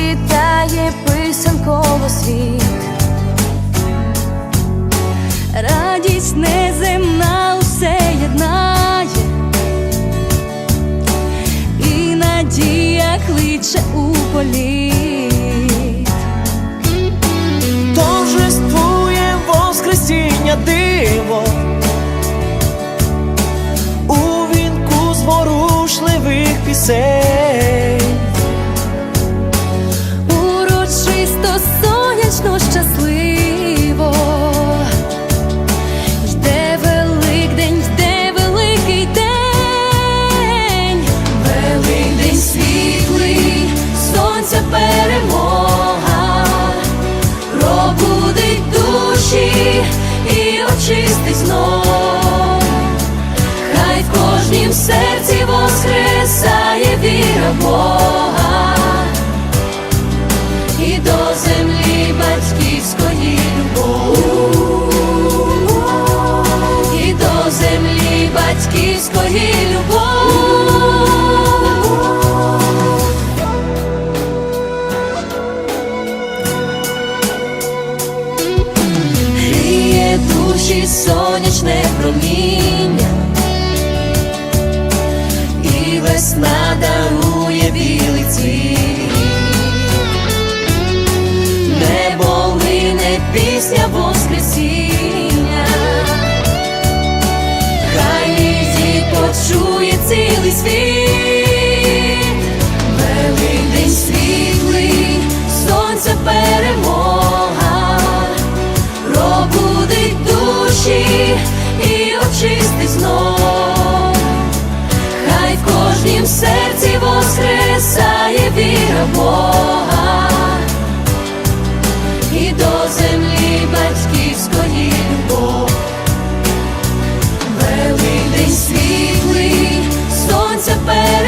Вітає писанково світ, радість неземна усе єднає, і надія кличе у полі, торжествує воскресіння диво, у вінку зворушливих пісень. близької любов. Гріє душі сонячне проміння, і весна дарує білий цвіт. Небо душі і очисти знов, хай в кожнім серці воскресає віра Бога, і до землі батьківської Бог, великий світлий, сонця пер.